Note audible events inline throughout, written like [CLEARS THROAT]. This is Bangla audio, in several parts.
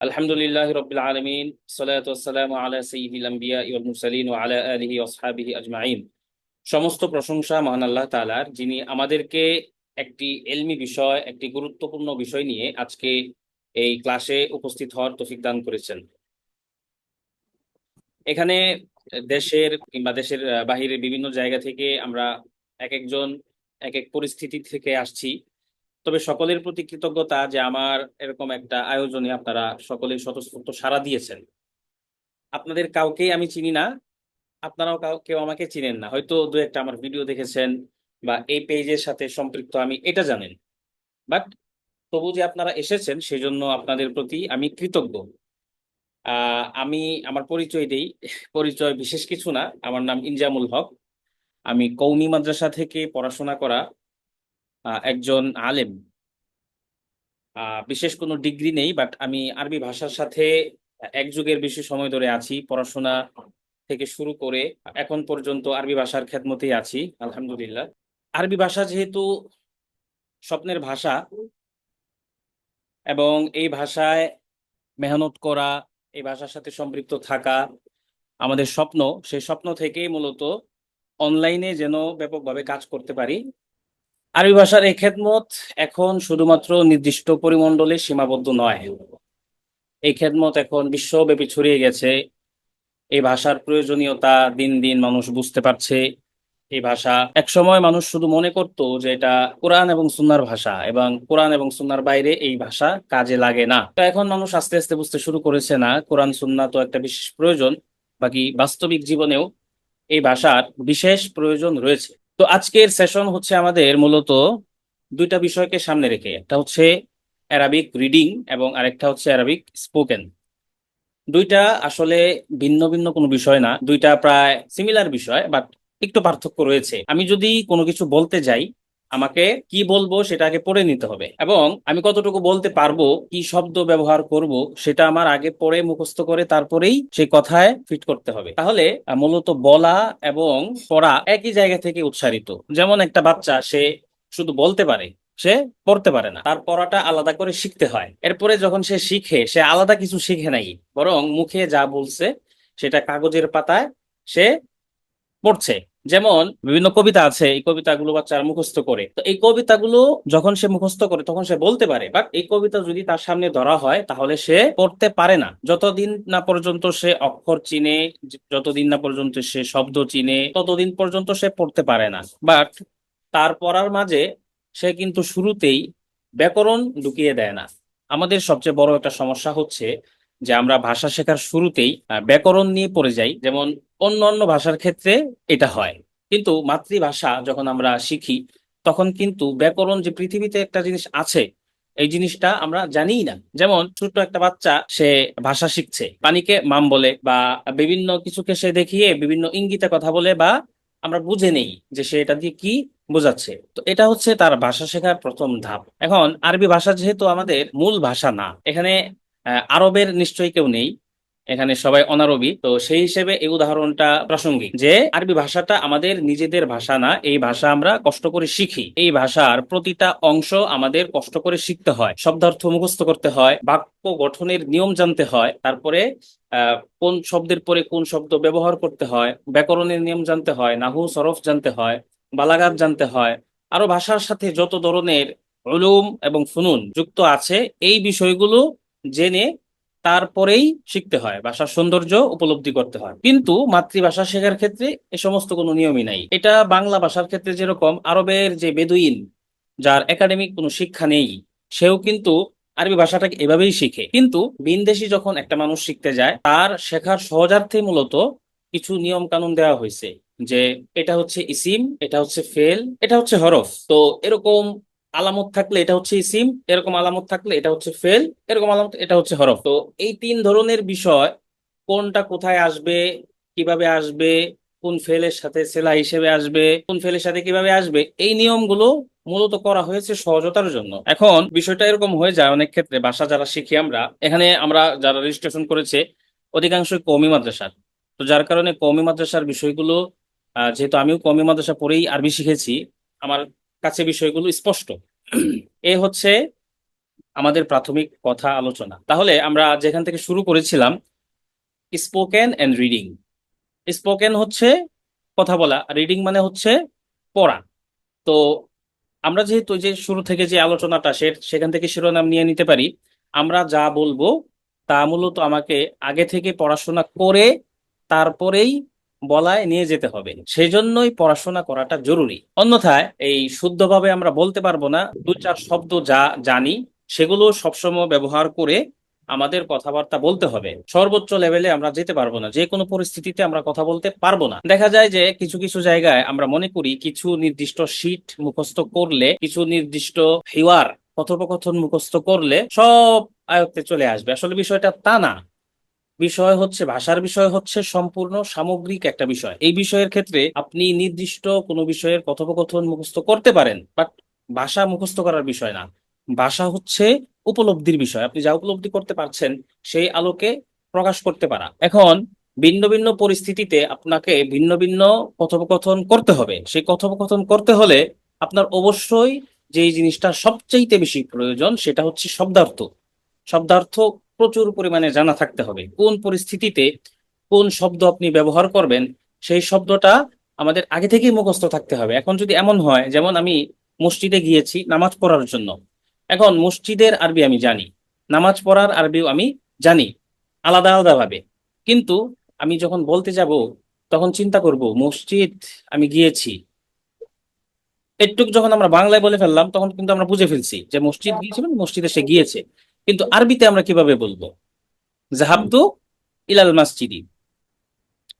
আলহামদুলিল্লাহ রবিল আলমিন সালাতাম আলা সঈদুল ইউল মুরসালিন ও আলা আলহি ওসহাবিহি আজমাইন। সমস্ত প্রশংসা মহান আল্লাহ তাআলার যিনি আমাদেরকে একটি এলমি বিষয় একটি গুরুত্বপূর্ণ বিষয় নিয়ে আজকে এই ক্লাসে উপস্থিত হওয়ার তৌফিক দান করেছেন। এখানে দেশের কিংবা দেশের আহ, বাহিরের বিভিন্ন জায়গা থেকে আমরা এক একজন এক এক পরিস্থিতি থেকে আসছি। তবে সকলের প্রতি কৃতজ্ঞতা যে আমার এরকম একটা আয়োজনে আপনারা সকলে স্বতঃস্ফূর্ত সাড়া দিয়েছেন। আপনাদের কাউকেই আমি চিনি না, আপনারাও কাউ- আমাকে চিনেন না। হয়তো দু একটা আমার ভিডিও দেখেছেন বা এই পেজের সাথে সম্পৃক্ত আমি, এটা জানেন। বাট তবু যে আপনারা এসেছেন, সেজন্য আপনাদের প্রতি আমি কৃতজ্ঞ। আমি আমার পরিচয় দেই। পরিচয় বিশেষ কিছু না। আমার নাম ইনজামুল হক। আমি কৌমি মাদ্রাসা থেকে পড়াশোনা করা একজন আলেম। বিশেষ কোনো ডিগ্রি নেই বাট আমি আরবি ভাষার সাথে এক যুগের বেশি সময় ধরে আছি, পড়াশোনা থেকে শুরু করে এখন পর্যন্ত আরবি ভাষার খেদমতেই আছি, আলহামদুলিল্লাহ। আরবি ভাষা যেহেতু স্বপ্নের ভাষা এবং এই ভাষায় মেহনত করা, এই ভাষার সাথে সম্পৃক্ত থাকা আমাদের স্বপ্ন, সেই স্বপ্ন থেকেই মূলত অনলাইনে যেন ব্যাপকভাবে কাজ করতে পারি। আরবি ভাষার এই খেদমত এখন শুধুমাত্র নির্দিষ্ট পরিমণ্ডলে সীমাবদ্ধ নয়। এই খেদমত এখন বিশ্বব্যাপী ছড়িয়ে গেছে। এই ভাষার প্রয়োজনীয়তা দিন দিন মানুষ বুঝতে পারছে। এই ভাষা একসময় মানুষ শুধু মনে করতো যে এটা কোরআন এবং সুন্নার ভাষা এবং কোরআন এবং সুন্নার বাইরে এই ভাষা কাজে লাগে না। তো এখন মানুষ আস্তে আস্তে বুঝতে শুরু করেছে না, কোরআন, সুন্না তো একটা বিশেষ প্রয়োজন, বাকি বাস্তবিক জীবনেও এই ভাষার বিশেষ প্রয়োজন রয়েছে। তো আজকের সেশন হচ্ছে আমাদের মূলত দুইটা বিষয়কে সামনে রেখে। একটা হচ্ছে অ্যারাবিক রিডিং এবং আরেকটা হচ্ছে অ্যারাবিক স্পোকেন দুইটা আসলে ভিন্ন ভিন্ন কোনো বিষয় না, দুইটা প্রায় সিমিলার বিষয় বাট একটু পার্থক্য রয়েছে। আমি যদি কোনো কিছু বলতে যাই আমাকে কি বলব সেটা আগে পড়ে নিতে হবে। এবং আমি কতটুকু বলতে পারব, কি শব্দ ব্যবহার করব, সেটা আমার আগে পড়ে মুখস্থ করে তারপরেই সেই কথায় ফিট করতে হবে। তাহলে মূলত বলা এবং পড়া একই জায়গা থেকে উচ্চারিত। যেমন একটা বাচ্চা, সে শুধু বলতে পারে, সে পড়তে পারে না। তার পড়াটা আলাদা করে শিখতে হয়। এরপরে যখন সে শিখে, সে আলাদা কিছু শিখে নাই, বরং মুখে যা বলছে, সেটা কাগজের পাতায় সে পড়ছে। যেমন বিভিন্ন কবিতা আছে, এই কবিতাগুলো বাচ্চারা মুখস্থ করে। তো এই কবিতাগুলো যখন সে মুখস্থ করে, তখন সে বলতে পারে, বাট এই কবিতা যদি তার সামনে ধরা হয়, তাহলে সে পড়তে পারে না। যতদিন না পর্যন্ত সে অক্ষর চিনে, যতদিন না পর্যন্ত সে শব্দ চিনে, ততদিন পর্যন্ত সে পড়তে পারে না। বাট তার পড়ার মাঝে সে কিন্তু শুরুতেই ব্যাকরণ ঢুকিয়ে দেয় না। আমাদের সবচেয়ে বড় একটা সমস্যা হচ্ছে যে আমরা ভাষা শেখার শুরুতেই ব্যাকরণ নিয়ে পড়ে যাই। যেমন অন্য অন্য ভাষার ক্ষেত্রে এটা হয়। কিন্তু মাতৃভাষা যখন আমরা শিখি, তখন কিন্তু ব্যাকরণ যে পৃথিবীতে একটা জিনিস আছে, এই জিনিসটা আমরা জানিই না। যেমন ছোট্ট একটা বাচ্চা, সে ভাষা শিখছে। পানিকে মাম বলে বা বিভিন্ন কিছুকে সে দেখিয়ে বিভিন্ন ইঙ্গিতে কথা বলে বা আমরা বুঝে নেই যে সে এটা দিয়ে কি বোঝাচ্ছে। তো এটা হচ্ছে তার ভাষা শেখার প্রথম ধাপ। এখন আরবি ভাষা যেহেতু আমাদের মূল ভাষা না, এখানে আরবের নিশ্চয়ই কেউ নেই। এখানে সবাই অনারবি। তো সেই হিসেবে এই উদাহরণটা প্রাসঙ্গিক যে আরবি ভাষাটা আমাদের নিজেদের ভাষা না, এই ভাষা আমরা কষ্ট করে শিখি। এই ভাষার প্রতিটা অংশ আমাদের কষ্ট করে শিখতে হয়। শব্দার্থ মুখস্থ করতে হয়, বাক্য গঠনের নিয়ম জানতে হয়, তারপরে কোন শব্দের পরে কোন শব্দ ব্যবহার করতে হয়, ব্যাকরণের নিয়ম জানতে হয়, নাহু, সরফ জানতে হয়, বালাগাত জানতে হয়। আরও ভাষার সাথে যত ধরনের উলুম এবং ফুনুন যুক্ত আছে, এই বিষয়গুলো জেনে তারপরেই শিখতে হয়, ভাষার সৌন্দর্য উপলব্ধি করতে হয়। কিন্তু মাতৃভাষা শেখার ক্ষেত্রে এ সমস্ত কোনো নিয়মই নাই। এটা বাংলা ভাষার ক্ষেত্রে যেরকম, আরবের যে বেদুইন, যার একাডেমিক কোনো শিক্ষা নেই, সেও কিন্তু আরবি ভাষাটাকে এভাবেই শিখে। কিন্তু ভিনদেশি যখন একটা মানুষ শিখতে যায়, তার শেখার সহজার্থে মূলত কিছু নিয়ম কানুন দেওয়া হয়েছে। যে এটা হচ্ছে ইসিম, এটা হচ্ছে ফেল, এটা হচ্ছে হরফ। তো এরকম আলামত থাকলে এটা হচ্ছে ইসিম, এরকম আলামত থাকলে এটা হচ্ছে ফেল, এরকম আলামত এটা হচ্ছে হরফ। তো এই তিন ধরনের বিষয়, কোনটা কোথায় আসবে, কীভাবে আসবে, কোন ফেলের সাথে সেলা হিসেবে আসবে, কোন ফেলের সাথে কীভাবে আসবে, এই নিয়মগুলো মূলত করা হয়েছে সহজতার জন্য। এখন বিষয়টা এরকম হয়ে যায় অনেক ক্ষেত্রে, ভাষা যারা শিখি আমরা, এখানে আমরা যারা রেজিস্ট্রেশন করেছে, অধিকাংশই কওমি মাদ্রাসার। তো যার কারণে কওমি মাদ্রাসার বিষয়গুলো যেহেতু আমিও কওমি মাদ্রাসা পড়েই আরবি শিখেছি, আমার কাছে বিষয়গুলো স্পষ্ট। এ হচ্ছে আমাদের প্রাথমিক কথা আলোচনা। তাহলে আমরা যেখান থেকে শুরু করেছিলাম স্পোকেন অ্যান্ড রিডিং স্পোকেন হচ্ছে কথা বলা রিডিং মানে হচ্ছে পড়া। তো আমরা যেহেতু যে শুরু থেকে যে আলোচনাটা, সে সেখান থেকে শিরোনাম নিয়ে নিতে পারি, আমরা যা বলব তা মূলত আমাকে আগে থেকে পড়াশোনা করে তারপরেই বলায় নিয়ে যেতে হবে। সেই জন্যই পড়াশোনা করাটা জরুরি। অন্যথায় এই শুদ্ধভাবে আমরা বলতে পারব না, দু চার শব্দ যা জানি, সেগুলো সবসময় ব্যবহার করে আমাদের কথাবার্তা বলতে হবে। সর্বোচ্চ লেভেলে আমরা যেতে পারব না, যে কোনো পরিস্থিতিতে আমরা কথা বলতে পারব না। দেখা যায় যে কিছু কিছু জায়গায় আমরা মনে করি কিছু নির্দিষ্ট শীট মুখস্থ করলে, কিছু নির্দিষ্ট হিওয়ার কথোপকথন মুখস্থ করলে সব আয়ত্তে চলে আসবে। আসলে বিষয়টা তা না। বিষয় হচ্ছে, ভাষার বিষয় হচ্ছে সম্পূর্ণ সামগ্রিক একটা বিষয়। এই বিষয়ের ক্ষেত্রে আপনি নির্দিষ্ট কোনো বিষয়ের কথোপকথন মুখস্থ করতে পারেন বাট ভাষা মুখস্থ করার বিষয় না। ভাষা হচ্ছে উপলব্ধির বিষয়। আপনি যা উপলব্ধি করতে পারছেন, সেই আলোকে প্রকাশ করতে পারা। এখন ভিন্ন ভিন্ন পরিস্থিতিতে আপনাকে ভিন্ন ভিন্ন কথোপকথন করতে হবে। সেই কথোপকথন করতে হলে আপনার অবশ্যই যে জিনিসটা সবচাইতে বেশি প্রয়োজন, সেটা হচ্ছে শব্দার্থ। শব্দার্থ প্রচুর পরিমাণে জানা থাকতে হবে। কোন পরিস্থিতিতে কোন শব্দ আপনি ব্যবহার করবেন, সেই শব্দটা আমাদের আগে থেকেই মুখস্থ থাকতে হবে। এখন যদি এমন হয়, যেমন আমি মসজিদে গিয়েছি নামাজ পড়ার জন্য। এখন মসজিদের আরবি আমি জানি, নামাজ পড়ার আরবিও আমি জানি, আলাদা আলাদা ভাবে কিন্তু আমি যখন বলতে যাব, তখন চিন্তা করব, মসজিদ আমি গিয়েছি। একটু যখন আমরা বাংলায় বলে ফেললাম, তখন কিন্তু আমরা বুঝে ফেলছি যে মসজিদ গিয়েছে মানে মসজিদে সে গিয়েছে। কিন্তু আরবিতে আমরা কীভাবে বলব? জাহাবতু ইলাল মাসজিদি।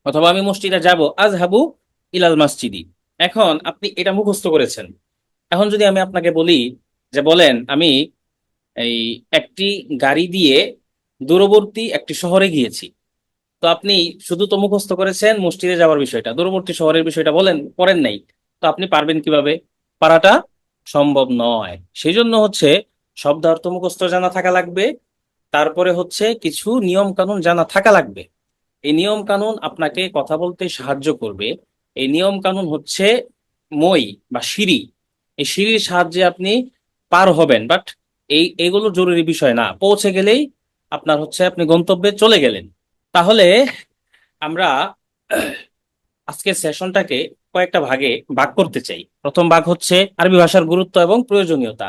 অথবা আমি মসজিদে যাব আজ হাবু ইলাল মাসজিদি। এখন আপনি এটা মুখস্থ করেছেন। এখন যদি আমি আপনাকে বলি যে বলেন, আমি এই একটি গাড়ি দিয়ে দূরবর্তী একটি শহরে গিয়েছি। তো আপনি শুধু তো মুখস্থ করেছেন মসজিদে যাওয়ার বিষয়টা, দূরবর্তী শহরের বিষয়টা বলেন পড়েন নাই। তো আপনি পারবেন কীভাবে? পারাটা সম্ভব নয়। সেই জন্য হচ্ছে শব্দার্থ মুখস্থ জানা থাকা লাগবে। তারপরে হচ্ছে কিছু নিয়ম কানুন জানা থাকা লাগবে। এই নিয়ম কানুন আপনাকে কথা বলতে সাহায্য করবে। এই নিয়ম কানুন হচ্ছে মই বা সিঁড়ি। এই সিঁড়ির সাহায্যে আপনি পার হবেন, বাট এই, এগুলো জরুরি বিষয় না। পৌঁছে গেলেই আপনার হচ্ছে আপনি গন্তব্যে চলে গেলেন। তাহলে আমরা আজকের সেশনটাকে কয়েকটা ভাগে ভাগ করতে চাই। প্রথম ভাগ হচ্ছে আরবি ভাষার গুরুত্ব এবং প্রয়োজনীয়তা।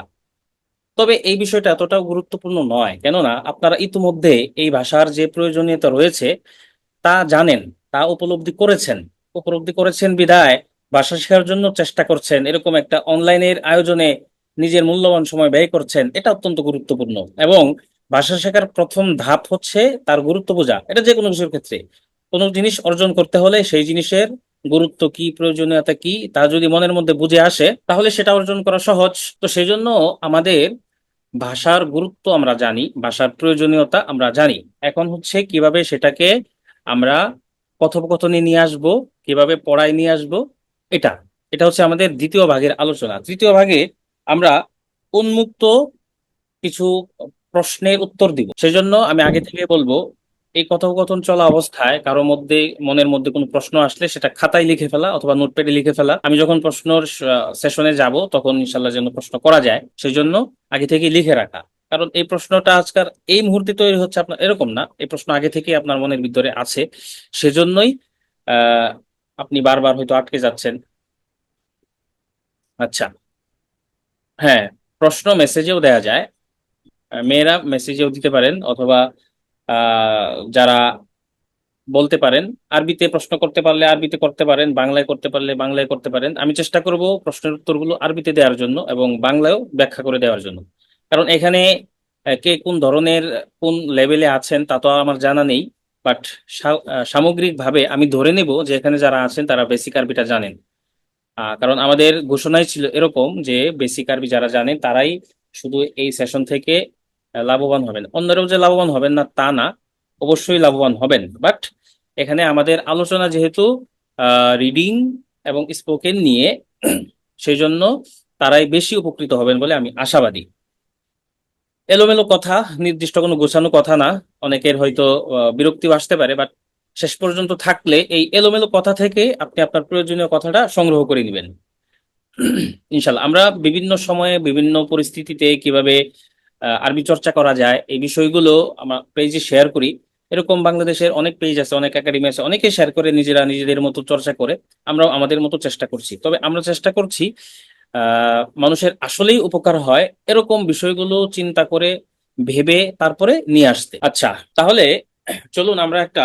তবে এই বিষয়টা এতটাও গুরুত্বপূর্ণ নয়। কেননা আপনারা ইতিমধ্যে এই ভাষার যে প্রয়োজনীয়তা রয়েছে, তা জানেন, তা উপলব্ধি করেছেন। উপলব্ধি করেছেন বিধায় ভাষা শেখার জন্য চেষ্টা করছেন। এরকম একটা অনলাইনের আয়োজনে নিজের মূল্যবান সময় ব্যয় করছেন, এটা অত্যন্ত গুরুত্বপূর্ণ। এবং ভাষা শেখার প্রথম ধাপ হচ্ছে তার গুরুত্ব বোঝা। এটা যে কোনো কিছুর ক্ষেত্রে। কোনো জিনিস অর্জন করতে হলে সেই জিনিসের গুরুত্ব কি, প্রয়োজনীয়তা কি, তা যদি মনের মধ্যে বুঝে আসে, তাহলে সেটা অর্জন করা সহজ। তো সেই জন্য আমাদের ভাষার গুরুত্ব আমরা জানি, ভাষার প্রয়োজনীয়তা আমরা জানি। এখন হচ্ছে কীভাবে সেটাকে আমরা কথোপকথনে নিয়ে আসব, কীভাবে পড়ায় নিয়ে আসব, এটা এটা হচ্ছে আমাদের দ্বিতীয় ভাগের আলোচনা। তৃতীয় ভাগে আমরা উন্মুক্ত কিছু প্রশ্নের উত্তর দিব। সেজন্য আমি আগে থেকে বলব এই কথোপকথন চলা অবস্থায় কারোর মধ্যে মনের মধ্যে কোনো প্রশ্ন আসলে সেটা খাতায় লিখে ফেলা অথবা নোটপ্যাডে লিখে ফেলা। আমি যখন প্রশ্নর সেশনে যাব, তখন ইনশাল্লাহ যেন প্রশ্ন করা যায় সেই জন্য আগে থেকে লিখে রাখা। কারণ এই প্রশ্নটা আজকাল এই মুহূর্তে তৈরি হচ্ছে আপনার, এরকম না। এই প্রশ্ন আগে থেকে আপনার মনের ভিতরে আছে। সেজন্যই আপনি বারবার হয়তো আটকে যাচ্ছেন। আচ্ছা। হ্যাঁ প্রশ্ন মেসেজেও দেয়া যায়। মেয়েরা মেসেজেও দিতে পারেন অথবা যারা বলতে পারেন, আরবিতে প্রশ্ন করতে পারলে আরবিতে করতে পারেন, বাংলায় করতে পারলে বাংলায় করতে পারেন, আমি চেষ্টা করব প্রশ্নের উত্তরগুলো আরবিতে দেওয়ার জন্য এবং বাংলায়ও ব্যাখ্যা করে দেওয়ার জন্য। কারণ এখানে কে কোন ধরনের, কোন লেভেলে আছেন তা তো আমার জানা নেই, বাট সামগ্রিকভাবে আমি ধরে নেব যে এখানে যারা আছেন তারা বেসিক আরবিটা জানেন। কারণ আমাদের ঘোষণাই ছিল এরকম যে বেসিক আরবি যারা জানেন তারাই শুধু এই সেশন থেকে লাভবান হবেন। অন্যরাও যে লাভবান হবেন না তা না। অবশ্যই লাভবান হবেন। বাট এখানে আমাদের আলোচনা যেহেতু রিডিং এবং স্পোকেন নিয়ে [CLEARS THROAT] সেই জন্য তারাই বেশি উপকৃত হবেন বলে আমি আশাবাদী। এলোমেলো কথা নির্দিষ্ট কোনো গোছানো কথা না। অনেকের হয়তো আহ, বিরক্তিও আসতে পারে বাট শেষ পর্যন্ত থাকলে এই এলোমেলো কথা থেকে আপনি আপনার প্রয়োজনীয় কথাটা সংগ্রহ করে নেবেন। [CLEARS THROAT] ইনশাল্লাহ আমরা বিভিন্ন সময়ে বিভিন্ন পরিস্থিতিতে কীভাবে আরবি চর্চা করা যায়। এই বিষয়গুলো আমরা পেজে শেয়ার করি। এরকম বাংলাদেশের অনেক পেজ আছে, অনেক একাডেমি আছে, অনেকে শেয়ার করে নিজেরা নিজেদের মতো চর্চা করে। আমরাও আমাদের মতো চেষ্টা করছি। তবে আমরা চেষ্টা করছি মানুষের আসলেই উপকার হয় এরকম বিষয়গুলো চিন্তা করে ভেবে তারপরে নিয়ে আসতে। আচ্ছা তাহলে চলুন আমরা একটা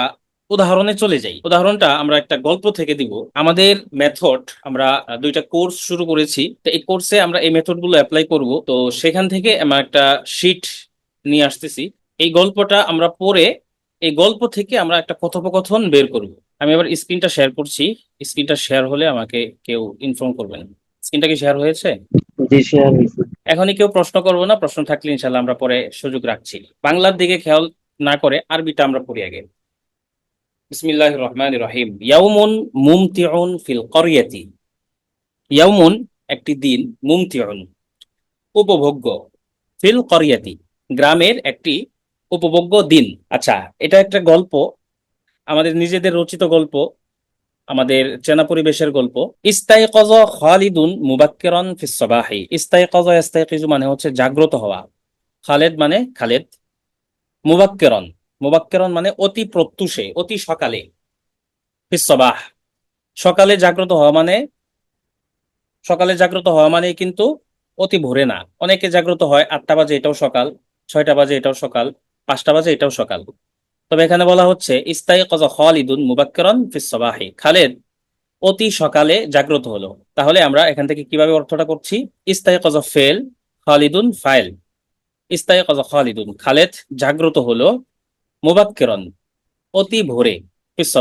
উদাহরণে চলে যাই। উদাহরণটা আমরা একটা গল্প থেকে দিব। আমাদের মেথড আমরা দুইটা কোর্স শুরু করেছি। তো এই কোর্সে আমরা এই মেথডগুলো অ্যাপ্লাই করব। তো সেখান থেকে আমরা একটা শিট নিয়ে আসতেছি। এই গল্পটা আমরা পড়ে এই গল্প থেকে আমরা একটা কথোপকথন বের করব। আমি আবার স্ক্রিনটা শেয়ার করছি। স্ক্রিনটা শেয়ার হলে আমাকে কেউ ইনফর্ম করবেন স্ক্রিনটা কি শেয়ার হয়েছে? জি শেয়ার হয়েছে। এখনই কেউ প্রশ্ন করব না। প্রশ্ন থাকলে ইনশাল্লাহ আমরা পরে সুযোগ রাখছি। বাংলার দিকে খেয়াল না করে আরবিটা আমরা পড়ি আগে। বিসমিল্লাহ রহমান রহিম। ইয়াউমুন মুমতিউন ফিল করিয়াতি। ইয়াউমুন একটি দিন, মুমতিউন, উপভোগ্য, ফিল করিয়াতি। গ্রামের একটি উপভোগ্য দিন। আচ্ছা এটা একটা গল্প, আমাদের নিজেদের রচিত গল্প, আমাদের চেনা পরিবেশের গল্প। ইস্তাইকজ খালিদুন মুবাক্কিরান ফিস সাবাহি। ইস্তাইকজ, ইস্তাইকিজু মানে হচ্ছে জাগ্রত হওয়া। খালেদ মানে খালেদ, মুবাক্কিরান। মুবাক্কিরান মানে অতি প্রত্যুষে, অতি সকালে। ফিস সকালে জাগ্রত হওয়া মানে সকালে জাগ্রত হওয়া মানে কিন্তু অতি ভোরে না। অনেকে জাগ্রত হয় আটটা বাজে, এটাও সকাল, ছয়টা বাজে, এটাও সকাল, পাঁচটা বাজে, এটাও সকাল। তবে এখানে বলা হচ্ছে ইস্তাইকজ খালিদুন মুবাক্কিরান ফিস সাবাহি। খালেদ অতি সকালে জাগ্রত হলো। তাহলে আমরা এখান থেকে কীভাবে অর্থটা করছি? ইস্তাইকজ ফেল, খালিদুন ফাইল। ইস্তাইকজ খালিদুন। খালেদ জাগ্রত হলো মুবাক্কিরান, অতি ভোরে, ফিস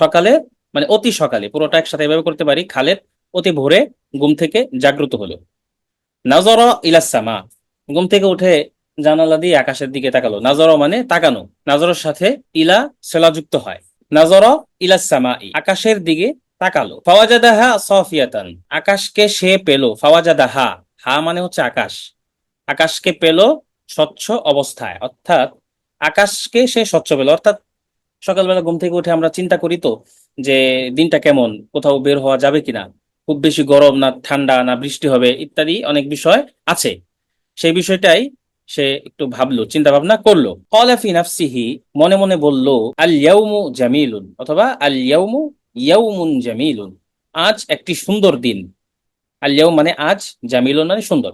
সকালে মানে অতি সকালে, পুরোটা একসাথে এভাবে করতে পারি খালেদ অতি ভোরে ঘুম থেকে জাগ্রত হলো। নাজর ইলাসামা ঘুম থেকে উঠে জানালা দিয়ে আকাশের দিকে তাকালো। নাজর মানে তাকানো, নাজরের সাথে ইলা সেলাযুক্ত হয়। নাজর ইলাসামা আকাশের দিকে তাকালো। ফাওয়াজাদাহা সফিয়াতান, আকাশকে সে পেল, ফাওয়াজাদাহা, হা মানে হচ্ছে আকাশ। আকাশকে পেল স্বচ্ছ অবস্থায়, অর্থাৎ আকাশকে সে স্বচ্ছ পেল অর্থাৎ সকালবেলা ঘুম থেকে উঠে আমরা চিন্তা করি তো যে দিনটা কেমন, কোথাও বের হওয়া যাবে কিনা? খুব বেশি গরম না ঠান্ডা না বৃষ্টি হবে ইত্যাদি অনেক বিষয় আছে। সেই বিষয়টাই সে একটু ভাবলো চিন্তা ভাবনা করল। ক্বালা ফি নাফসিহি, মনে মনে বলল আল ইয়াউমু জামিলুন, অথবা আল ইয়াউমু ইয়াউমুন জামিলুন। আজ একটি সুন্দর দিন। আল ইয়াউম মানে আজ, জামিলুন মানে সুন্দর।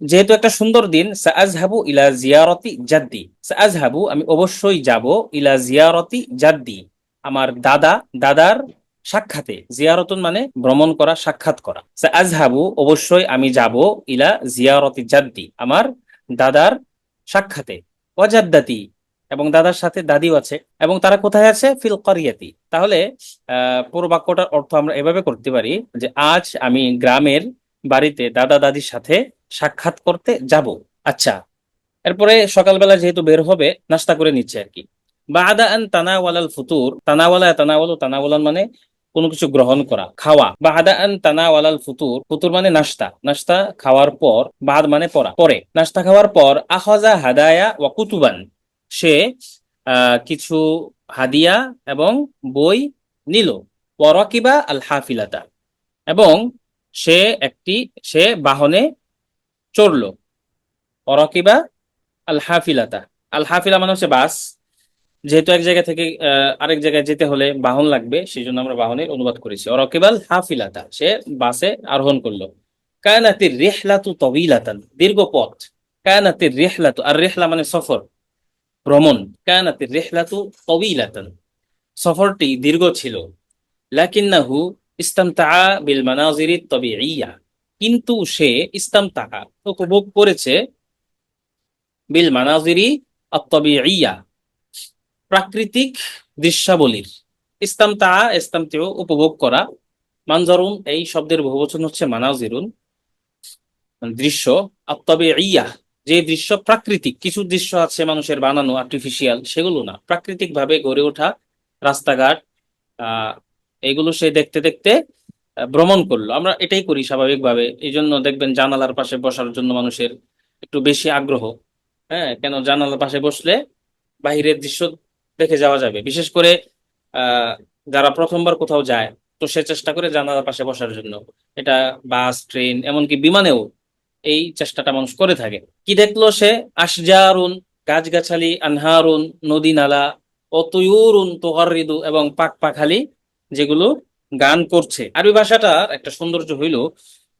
যেহেতু একটা সুন্দর দিন, সাআজহাবু ইলা জিয়ারতি জাদ্দি। সাআজহাবু, আমি অবশ্যই যাব ইলা জিয়ারতি জাদ্দি, আমার দাদা, দাদার সাক্ষাতে। জিয়ারতুন মানে ভ্রমণ করা, সাক্ষাৎ করা। সাআজহাবু, অবশ্যই আমি যাব ইলা জিয়ারতি জাদ্দি, আমার দাদার সাক্ষাতে। ওয়াজাদ্দাতি, এবং দাদার সাথে দাদিও আছে, এবং তারা কোথায় আছে? ফিল করিয়াতি। তাহলে, আহ পুরো বাক্যটার অর্থ আমরা এভাবে করতে পারি যে, আজ আমি গ্রামের বাড়িতে দাদা দাদির সাথে সাক্ষাৎ করতে যাব। আচ্ছা এরপরে সকালবেলা যেহেতু বের হবে, নাস্তা করে নিচ্ছে আর কি। বাদা আন তানাওয়ালাল ফুতুর, তানাওয়ালা, তানাওয়ালু তানাওয়ালান মানে কোনো কিছু গ্রহণ করা, খাওয়া। বাদা আন তানাওয়ালাল ফুতুর ফুতুর মানে নাস্তা। নাস্তা খাওয়ার পর, বাদ মানে পড়া পরে নাস্তা খাওয়ার পর, আখাজা হাদায়া ওয়া কুতুবান। সে কিছু হাদিয়া এবং বই নিল। পরকিবা আল হাফিলাতা। এবং সে একটি, সে বাহনে চড়লো। অরকিবা আল হাফিলাতা আল হাফিলা মানে হচ্ছে বাস। যেহেতু এক জায়গা থেকে আরেক জায়গায় যেতে হলে বাহন লাগবে সেই জন্য আমরা বাহনের অনুবাদ করেছি। অরকিবাল হাফিলাতা সে বাসে আরোহণ করল। কায়নাতির রেহলাতু তবিলাতান, দীর্ঘ পথ। কায়নাতির রেহলাতু, আর রেহলা মানে সফর, ভ্রমণ। কায়নাতির রেহলাতু তবিলাতান। সফরটি দীর্ঘ ছিল। লাকিন্নাহু ইস্তামতা বিল মানাজিরি তবিইয়া কিন্তু সে ইস্তামতা উপভোগ করেছে বিল মানাজিরি আত্তবিইয়া প্রাকৃতিক দৃশ্যাবলীর। ইস্তামতা ইস্তামতিউ উপভোগ করা। মানজারুন, এই শব্দের বহুবচন হচ্ছে মানাজিরুন। দৃশ্য আত্তবিইয়া যে দৃশ্য প্রাকৃতিক। কিছু দৃশ্য আছে মানুষের বানানো আর্টিফিশিয়াল সেগুলো না। প্রাকৃতিক ভাবে গড়ে ওঠা রাস্তাঘাট এগুলো সে দেখতে দেখতে ভ্রমণ করল। আমরা এটাই করি স্বাভাবিকভাবে। এই জন্য দেখবেন জানালার পাশে বসার জন্য মানুষের একটু বেশি আগ্রহ। হ্যাঁ কেন জানালার পাশে বসলে বাহিরের দৃশ্য দেখে যাওয়া যাবে। বিশেষ করে যারা প্রথমবার কোথাও যায়, তো সে চেষ্টা করে জানালার পাশে বসার জন্য। এটা বাস, ট্রেন, এমনকি বিমানেও এই চেষ্টাটা মানুষ করে থাকে। কি দেখল সে? আশজারুন, গাছগাছালি, আনহারুন, নদী নালা ও তুয়ুরুন তোহারিদু এবং পাক পাখালি যেগুলো গান করছে। আরবি ভাষাটার একটা সৌন্দর্য হইল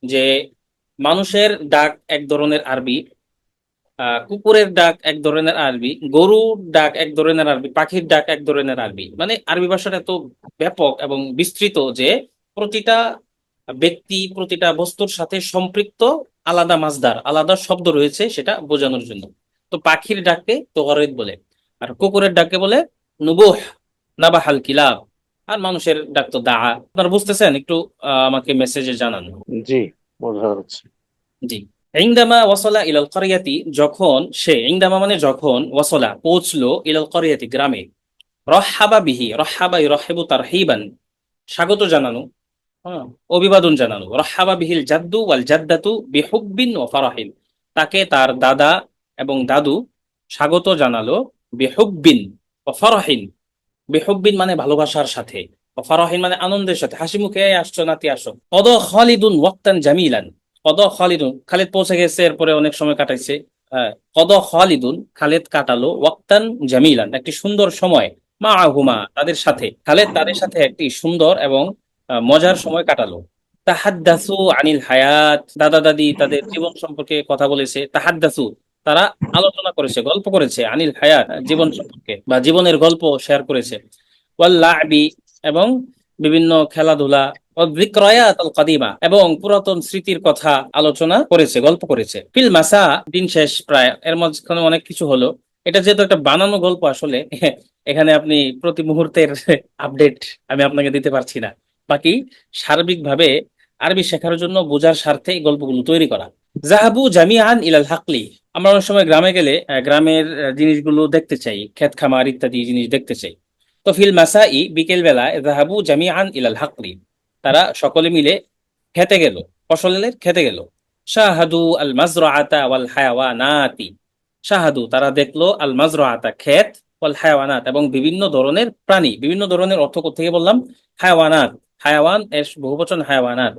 যে মানুষের ডাক এক ধরনের আরবি কুকুরের ডাক এক ধরনের আরবি, গরুর ডাক এক ধরনের আরবি, পাখির ডাক এক ধরনের আরবি। মানে আরবি ভাষাটা এত ব্যাপক এবং বিস্তৃত যে প্রতিটা ব্যক্তি, প্রতিটা বস্তুর সাথে সম্পৃক্ত আলাদা মাছদার, আলাদা শব্দ রয়েছে সেটা বোঝানোর জন্য। তো পাখির ডাককে তোহরেদ বলে, আর কুকুরের ডাককে বলে নুবুহ, নাবাহাল কিলাব। আর মানুষের ডাক তো দা আপনারা বুঝতেছেন? একটু আমাকে মেসেজে জানান। জি বোঝা যাচ্ছে। জি। ইংদামা ওয়াসলা ইলাল করিয়াতি যখন সে ইংদামা মানে যখন ওয়াসলা পৌঁছলো ইলাল করিয়াতি গ্রামে রহাবা বিহি রহাবা রহেবু তারহিবান স্বাগত জানানো হ্যাঁ অভিবাদন জানানো রহাবা বিহিল জাদ্দু ওয়াল জাদ্দাতু বিহুব্বিন ও ফারাহিন তাকে তার দাদা এবং দাদু স্বাগত জানালো বিহুব্বিন ও ফারাহিন। বিহুব্বিন মানে ভালোবাসার সাথে ফারাহিন মানে আনন্দের সাথে। হাসি মুখে আসছো নাতি, আসো। কদ খালিদুন ওয়াক্তান জামিলান। কদ খালিদুন, খালিদ পৌঁছে গেছে, এরপরে অনেক সময় কাটাইছে। কদ খালিদুন, খালিদ কাটালো ওয়াক্তান জামিলান, একটি সুন্দর সময় মা আহুমা তাদের সাথে। খালেদ তাদের সাথে একটি সুন্দর এবং মজার সময় কাটালো। তাহাদ্দাসু আনিল হায়াত দাদা দাদি তাদের জীবন সম্পর্কে কথা বলেছে। তাহাদ্দাসু তারা আলোচনা করেছে, গল্প করেছে আনিল হায়াত জীবন সম্পর্কে বা জীবনের গল্প শেয়ার করেছে। ওয়াল লাবি এবং বিভিন্ন খেলাধুলা কাদিমা এবং পুরাতন স্মৃতির কথা আলোচনা করেছে, গল্প করেছে। ফিল মাসা, দিন শেষ প্রায়, এর মাঝখানে অনেক কিছু হলো। এটা যেহেতু একটা বানানো গল্প আসলে, এখানে আপনি প্রতি মুহূর্তের আপডেট আমি আপনাকে দিতে পারছি না। বাকি সার্বিকভাবে আরবি শেখার জন্য বোঝার স্বার্থে এই গল্পগুলো তৈরি করা। জাহাবু জামিআন ইলাল হাকলি। আমরা অনেক সময় গ্রামে গেলে গ্রামের জিনিসগুলো দেখতে চাই, ক্ষেত খামার ইত্যাদি জিনিস দেখতে চাই। তো ফিল মাসাই, বিকেল বেলায় জাহাবু জামিআন ইলাল হাকলি। তারা সকলে মিলে খেতে গেল, ফসলের খেতে গেল। শাহাদু আল মাজরাআতা ওয়াল হায়াওয়ানাতি। শাহাদু, তারা দেখল আল মাজরাআতা ক্ষেত ওয়াল হায়াওয়ানাত এবং বিভিন্ন ধরনের প্রাণী, বিভিন্ন ধরনের অর্থ থেকে বললাম? হায়াওয়ানাত। হায়াওয়ান এর বহুবচন হায়াওয়ানাত।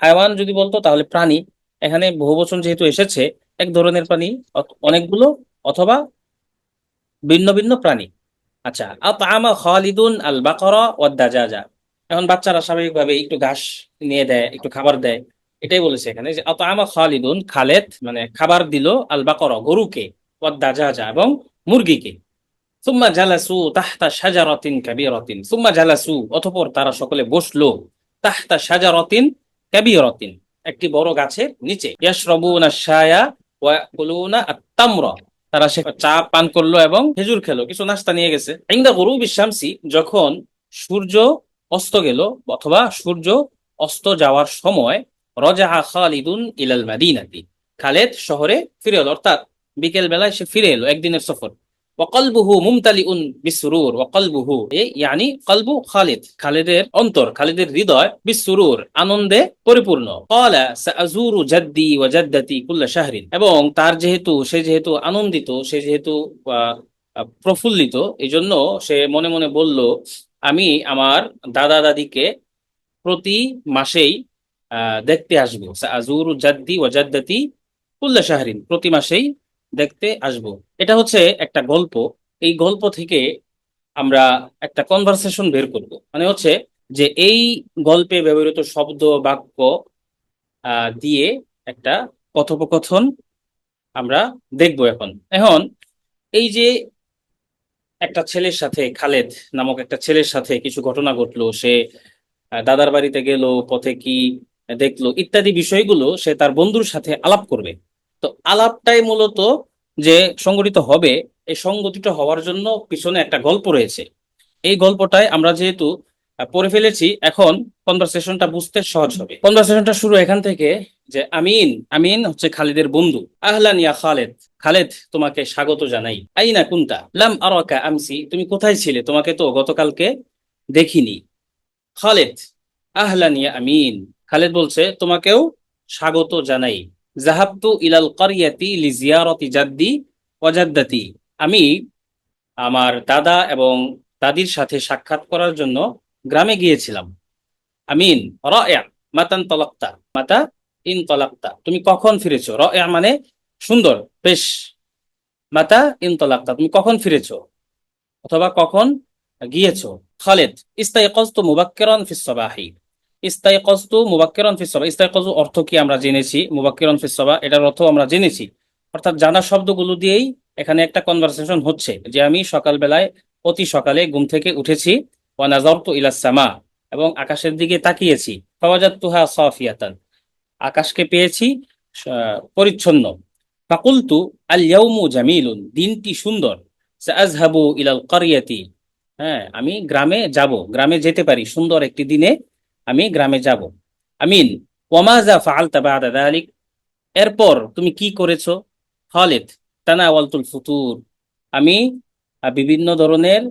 হায়াওয়ান যদি বলতো তাহলে প্রাণী এখানে বহু বহুবচন যেহেতু এসেছে, এক ধরনের প্রাণী অনেকগুলো অথবা ভিন্ন ভিন্ন প্রাণী। আচ্ছা আতআমা খালিদুন আল বাকরা এখন বাচ্চারা স্বাভাবিকভাবে একটু ঘাস নিয়ে দেয়, একটু খাবার দেয়। এটাই বলেছে এখানে যে খালিদুন, খালেদ মানে খাবার দিল আল বাকরা গরুকে ওয়াদ দাজাজা এবং মুরগিকে। সুম্মা জালাসু তাহতা শাজারাতিন কাবীরাতিন। সুম্মা জালাসু, অতঃপর তারা সকলে বসল, তাহতা শাজারাতিন কাবীরাতিন। একটি বড় গাছের নিচে। তারা সে চা পান করল এবং খেজুর খেলো, কিছু নাস্তা নিয়ে গেছে। ইনদা গুরুবি শামসি যখন সূর্য অস্ত গেল অথবা সূর্য অস্ত যাওয়ার সময় রজা খালিদুন ইলাল মাদিনাতি। খালেদ শহরে ফিরে এলো, অর্থাৎ বিকেল বেলায় সে ফিরে এলো একদিনের সফর। ওয়াকালবুহু মুমতালিউন বিসরুর ওয়াকালবুহু এ ইয়ানি কলবু খালিদ, খালিদের অন্তর, খালিদের হৃদয় বিসরুর, আনন্দে পরিপূর্ণ। ক্বালা সাআজুরু জাদ্দি ওয়া জাদ্দাতি কুল্লা শাহরিন, এবং তার যেহেতু, সে যেহেতু আনন্দিত, সে যেহেতু প্রফুল্লিত এই জন্য সে মনে মনে বলল, আমি আমার দাদা দাদিকে প্রতি মাসেই দেখতে আসব। সাআজুরু জাদ্দি ওয়া জাদ্দাতি কুল্লা শাহরিন, প্রতি মাসেই দেখতে আসব। এটা হচ্ছে একটা গল্প। এই গল্প থেকে আমরা একটা কনভারসেশন বের করব। মানে হচ্ছে যে এই গল্পে ব্যবহৃত শব্দ, বাক্য দিয়ে একটা কথোপকথন আমরা দেখব এখন। এখন এই যে একটা ছেলের সাথে, খালেদ নামক একটা ছেলের সাথে কিছু ঘটনা ঘটলো, সে দাদার বাড়িতে গেল, পথে কি দেখল, ইত্যাদি বিষয়গুলো সে তার বন্ধুর সাথে আলাপ করবে। তো আলাপটাই মূলত যে সংগঠিত হবে, এই সংগঠিত হওয়ার জন্য পিছনে একটা গল্প রয়েছে। এই গল্পটাই আমরা যেহেতু পড়ে ফেলেছি, এখন কনভারসেশনটা বুঝতে সহজ হবে। কনভারসেশনটা শুরু এখান থেকে যে আমিন আমিন হচ্ছে খালিদের বন্ধু। আহলান ইয়া খালেদ খালেদ তোমাকে স্বাগত জানাই। আইনা কুন্তা? লাম আরাকা আমসি, তুমি কোথায় ছিলে? তোমাকে তো গতকালকে দেখিনি। খালেদ, আহলান ইয়া আমিন। খালেদ বলছে, তোমাকেও স্বাগত জানাই। জাহাবতু ইলাল কারিয়াতি লিজিয়ারতি জাদ্দি ওয়া জাদ্দাতি। আমি আমার দাদা এবং দাদির সাথে সাক্ষাৎ করার জন্য গ্রামে গিয়েছিলাম। আমিন, রায়া, মাতান তলাক্তা, মাতা ইন তলাক্তা। তুমি কখন ফিরেছো? রয়া মানে সুন্দর, বেশ। মাতা ইন তলাক্তা, তুমি কখন ফিরেছো? অথবা কখন গিয়েছো? খালেদ, ইস্তাইকাজতু মুবাক্কিরান ফিস সাবাহি ইস্তাইকাজতু মুবাক্কিরান ফিস সাবাহ ইস্তাইকাজু অর্থ কি আমরা জেনেছি? মুবাক্কিরান ফিস সাবাহ এটার অর্থ আমরা জেনেছি। অর্থাৎ জানা শব্দগুলো দিয়েই এখানে একটা কনভারসেশন হচ্ছে যে আমি সকালবেলায় অতি সকালে ঘুম থেকে উঠেছি, ওয়া নাযারতু ইলাস সামা, এবং আকাশের দিকে তাকিয়েছি। ফাওয়াজাতুহা সাফিয়াতান, আকাশকে পেয়েছি পরিচ্ছন্ন। ফাকুলতু, আল ইয়াউমু জামিলুন, দিনটি সুন্দর। সাআযহাবু ইলাল কারিয়াতি হ্যাঁ আমি গ্রামে যাব, গ্রামে যেতে পারি সুন্দর একটি দিনে। আমি গ্রামে যাব। আমিন ওয়ামাযা ফাআলতা বাদা যালিক এরপর তুমি কি করেছ? খালিদ, তানাওয়ালতুল ফুতুর। আমি বিভিন্ন ধরনের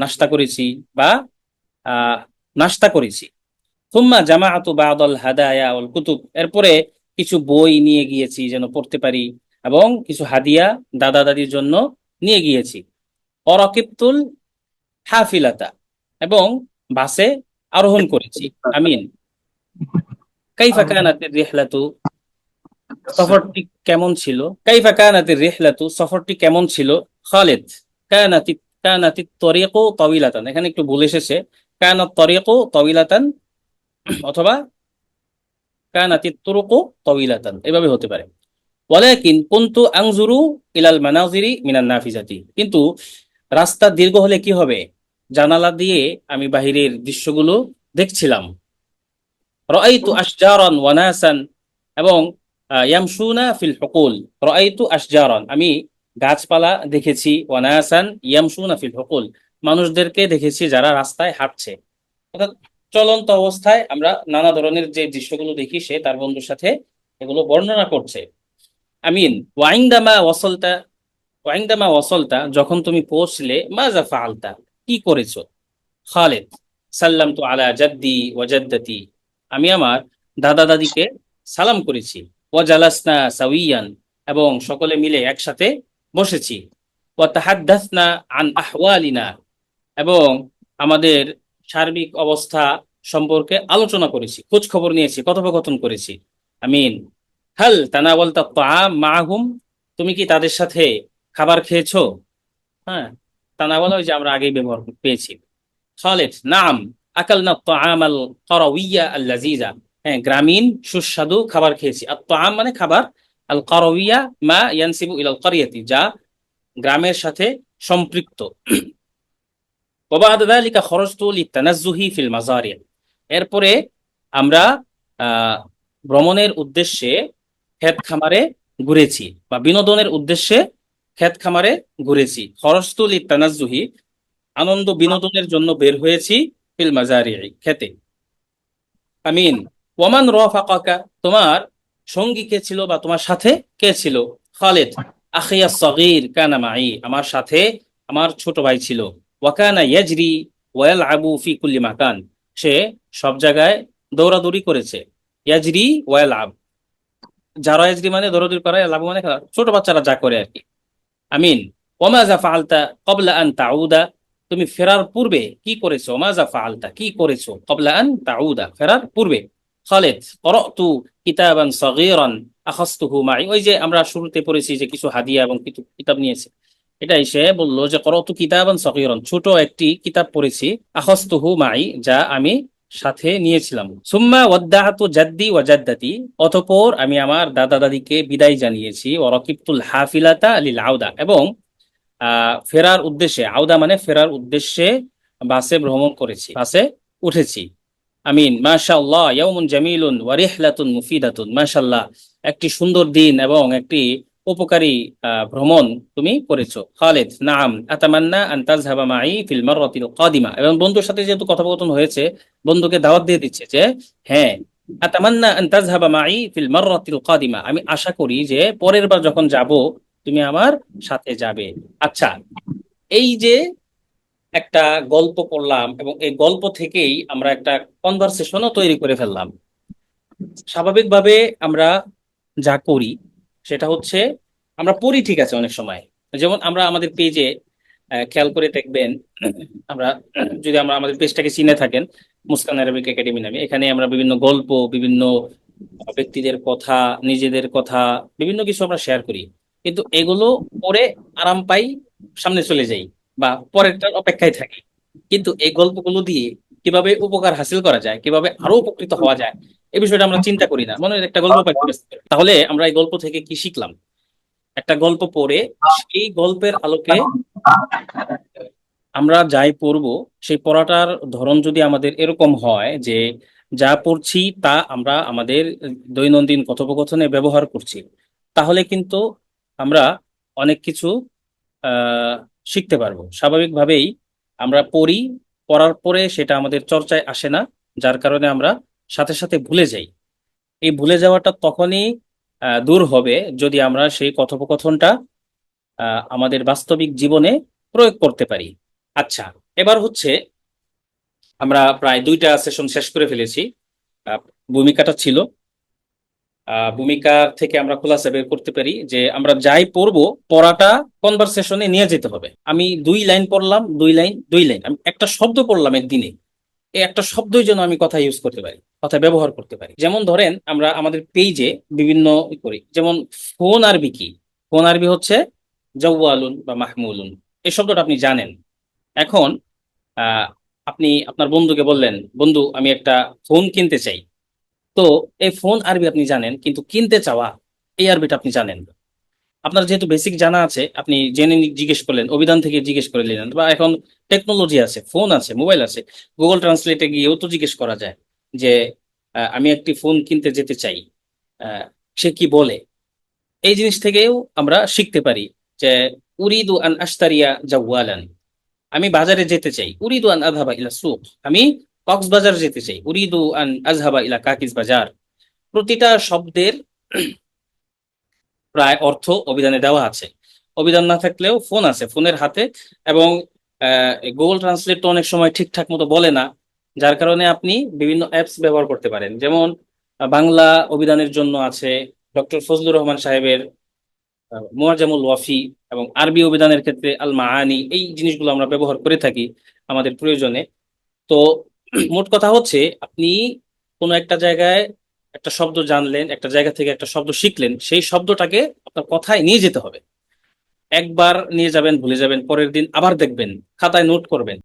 নাস্তা করেছি বা নাস্তা করেছি। থুম্মা জামাআতু বাদাল হাদায়া ওয়াল কুতুব। এরপরে কিছু বই নিয়ে গিয়েছি যেন পড়তে পারি এবং কিছু হাদিয়া দাদা দাদির জন্য নিয়ে গিয়েছি। অরকিবতুল হাফিলাতা এবং বাসে আরোহণ করেছি। আমিন। কাইফা কানাতির রিহলাতু? সফরটি কেমন ছিল? কাইফা কানাতির রিহলাতু, সফরটি কেমন ছিল? খালিদ, কানাতি কানাতি তরিকু তাওইলাতান। এখানে একটু ভুল এসেছে। কানাত তরিকু তাওইলাতান অথবা কানাতি তুরুকু তাওইলাতান। এভাবে হতে পারে। ওয়ালাকিন কুনতু আনজুরু ইলাল মানাজিরি মিনান নাফিজাতি। কিন্তু রাস্তা দীর্ঘ হলে কি হবে? জানালা দিয়ে আমি বাহিরের দৃশ্যগুলো দেখছিলাম। রাআইতু আশজারান ওয়া নাসান এবং আহ, ইয়ামশুনা ফিল হুকুল। রাআইতু আশজারান আমি গাছপালা দেখেছি। ওয়া নাসান ইয়ামশুনা ফিল হুকুল। মানুষদেরকে দেখেছি যারা রাস্তায় হাঁটছে। অর্থাৎ চলন্ত অবস্থায় আমরা নানা ধরনের যে দৃশ্যগুলো দেখি সে তার বন্ধুর সাথে এগুলো বর্ণনা করছে। আমিন ওয়াইন্দামা ওয়াসলতা ওয়াইন্দামা ওয়াসলতা যখন তুমি পৌঁছলে মাজা ফাআলতা? কি করেছ? খালেদ সাল্লাম তো আলা জাদ্দি ওয়া জাদ্দাতি। আমি আমার দাদা দাদিকে সালাম করেছি। ওয়া জালাসনা সাউইয়ান এবং সকলে মিলে একসাথে বসেছি। ওয়া তাহাদ্দাসনা আন আহওয়ালিনা, এবং আমাদের সার্বিক অবস্থা সম্পর্কে আলোচনা করেছি খোঁজ খবর নিয়েছি, কথোপকথন করেছি। আমিন। হাল তানাওয়ালতা তাআম মাআহুম, তুমি কি তাদের সাথে খাবার খেয়েছো? হ্যাঁ। তানাওয়াল ওই যে আমরা আগেই ব্যবহার পেয়েছি। খালিদ, নাম, আকালনা তাআম আল কারাউইয়া আল লাযিজা হ্যাঁ গ্রামীণ, সুস্বাদু খাবার খেয়েছি। আর তাআম মানে খাবার। আল কারাউইয়া মা ইয়ানসিবু ইলাল কারিয়াতি, যা গ্রামের সাথে সম্পৃক্ত। ওবাদ যালিকা খরজতু লিতানাজ্জুহি ফিল মাজারি। এরপরে আমরা ভ্রমণের উদ্দেশ্যে ক্ষেত খামারে ঘুরেছি বা বিনোদনের উদ্দেশ্যে ক্ষেত খামারে ঘুরেছি। খরজতু লিতানাজ্জুহি আনন্দ বিনোদনের জন্য বের হয়েছি ফিল মাজারি খেতে আমিন। ওয়ামান রাফাকাকা, তোমার সঙ্গী কে ছিল বা তোমার সাথে কে ছিল? খালিদ, আখিয়া সগীর কানা মাই আমার সাথে আমার ছোট ভাই ছিল। ওয়াকানা ইয়াজরি ওয়াল আবু ফি কুল্লি মাকান, সে সব জায়গায় দৌড়াদৌড়ি করেছে। ইয়াজরি ওয়াল আব যারা ইয়াজরি মানে দৌড়াদৌড়ি করা লাভ মানে ছোট বাচ্চারা যা করে আর কি। আমিন ওমাজা ফাআলতা ক্বাবলা আন তাউদা তুমি ফেরার পূর্বে কি করেছ? ওমাজা ফাআলতা কি করেছ? ক্বাবলা আন তাউদা ফেরার পূর্বে। খালিদ ক্বারাতু কিতাবান মাই ওই যে আমরা শুরুতে পড়েছি যে কিছু হাদিয়া এবং কিছু কিতাব নিয়েছে। এটাই সে বলল যে, করতু কিতাবান সগীরান ছোট একটি কিতাব পড়েছি আখাযতুহু মাই যা আমি সাথে নিয়েছিলাম। সুম্মা ওয়াদ্দাআতু জাদ্দি ওয়া জাদ্দাতি, অতঃপর আমি আমার দাদা দাদিকে বিদায় জানিয়েছি ও রকিবতুল হাফিলাতা লিল আউদা এবং ফেরার উদ্দেশ্যে আউদা মানে ফেরার উদ্দেশ্যে বাসে ভ্রমণ করেছি, বাসে উঠেছি। আমিন, মাশাআল্লাহ, ইয়াউমুন জামিলুন ওয়া রিহলাতুন মুফিদাতুন। মাশাআল্লাহ, একটি সুন্দর দিন এবং একটি উপকারী ভ্রমণ তুমি করেছ। খালিদ, নাম, আতামান্না আন তাযহাবা মাই ফিল মাররাতিল কাদিমা। এবং বন্ধুর সাথে যেহেতু কথোপকথন হয়েছে, বন্ধুকে দাওয়াত দিয়ে দিচ্ছে যে হ্যাঁ আতামান্না আন্তাজ তাযহাবা মাই ফিল মাররাতিল কাদিমা। আমি আশা করি যে, পরের বার যখন যাব, তুমি আমার সাথে যাবে। আচ্ছা এই যে একটা গল্প করলাম এবং এই গল্প থেকেই আমরা একটা কনভারসেশনও তৈরি করে ফেললাম। স্বাভাবিকভাবে আমরা যা করি সেটা হচ্ছে আমরা পড়ি ঠিক আছে অনেক সময়। যেমন আমরা আমাদের পেজে খেয়াল করে দেখবেন, আমরা যদি আমরা আমাদের পেজটাকে চিনে থাকেন, মুস্কান আরবিক একাডেমি নামে, এখানে আমরা বিভিন্ন গল্প, বিভিন্ন ব্যক্তিদের কথা, নিজেদের কথা, বিভিন্ন কিছু আমরা শেয়ার করি। কিন্তু এগুলো পরে আরাম পাই, সামনে চলে যাই বা পরেরটার অপেক্ষায় থাকি। কিন্তু এই গল্পগুলো দিয়ে কীভাবে উপকার হাসিল করা যায়, কীভাবে আরও উপকৃত হওয়া যায় এই বিষয়টা আমরা চিন্তা করি না। মনে একটা গল্প তাহলে আমরা এই গল্প থেকে কি শিখলাম? একটা গল্প পড়ে সেই গল্পের আলোকে আমরা যাই পড়ব, সেই পড়াটার ধরন যদি আমাদের এরকম হয় যে যা পড়ছি তা আমরা আমাদের দৈনন্দিন কথোপকথনে ব্যবহার করছি, তাহলে কিন্তু আমরা অনেক কিছু শিখতে পারব। স্বাভাবিকভাবেই আমরা পড়ি, পড়ার পরে সেটা আমাদের চর্চায় আসে না, যার কারণে আমরা সাথে সাথে ভুলে যাই। এই ভুলে যাওয়াটা তখনই দূর হবে যদি আমরা সেই কথোপকথনটা আমাদের বাস্তবিক জীবনে প্রয়োগ করতে পারি। আচ্ছা এবার হচ্ছে আমরা প্রায় দুইটা সেশন শেষ করে ফেলেছি। ভূমিকাটা ছিল। ভূমিকা থেকে আমরা খোলাসা বের করতে পারি যে আমরা যাই পড়ব, পড়াটা কনভারসেশনে নিয়ে যেতে হবে। আমি দুই লাইন পড়লাম, দুই লাইন দুই লাইন। আমি একটা শব্দ পড়লাম একদিনে। একটা শব্দই যেন আমি কথা ইউজ করতে পারি, কথা ব্যবহার করতে পারি। যেমন ধরেন, আমরা আমাদের পেজে বিভিন্ন করি, যেমন ফোন আরবি কি? ফোন আরবি হচ্ছে জাওয়ালুন বা মাহমুলুন। এই শব্দটা আপনি জানেন। এখন আপনি আপনার বন্ধুকে বললেন, বন্ধু, আমি একটা ফোন কিনতে চাই। তো এই ফোন আরবি আপনি জানেন, কিন্তু কিনতে চাওয়া, এই আরবিটা আপনি জানেন। আপনার যেহেতু বেসিক জানা আছে, আপনি জেনে জিজ্ঞেস করলেন, অভিধান থেকে জিজ্ঞেস করে নিলেন, বা এখন টেকনোলজি আছে ফোন আছে মোবাইল আছে গুগল ট্রান্সলেটে গিয়েও তো জিজ্ঞেস করা যায় যে আমি একটি ফোন কিনতে যেতে চাই সে কি বলে? এই জিনিস থেকেও আমরা শিখতে পারি যে, উরিদু আন আশতারিয়া জাওয়ালান আমি বাজারে যেতে চাই, উরিদু আন আযহাবা ইলা সুক আমি কক্সবাজার যেতে চাই, উরিদু আন আজহাবা ইলা কাকিস বাজার প্রতিটা শব্দের প্রায় অর্থ অভিধানে দেওয়া আছে। অভিধান না থাকলেও ফোন আছে ফোনের হাতে। এবং গুগল ট্রান্সলেট অনেক সময় ঠিকঠাক মতো বলে না যার কারণে আপনি বিভিন্ন অ্যাপস ব্যবহার করতে পারেন। যেমন বাংলা অভিধানের জন্য আছে ডক্টর ফজলুর রহমান সাহেবের আহ, মুআজামুল ওয়াফি এবং আরবি অভিধানের ক্ষেত্রে আল মাহানি এই জিনিসগুলো আমরা ব্যবহার করে থাকি আমাদের প্রয়োজনে। তো [CLEARS THROAT] মোট কথা হচ্ছে আপনি কোনো একটা জায়গায় একটা শব্দ জানলেন, একটা জায়গা থেকে একটা শব্দ শিখলেন, সেই শব্দটাকে আপনার কথায় নিয়ে যেতে হবে। একবার নিয়ে যাবেন, ভুলে যাবেন, পরের দিন আবার দেখবেন, খাতায় নোট করবেন।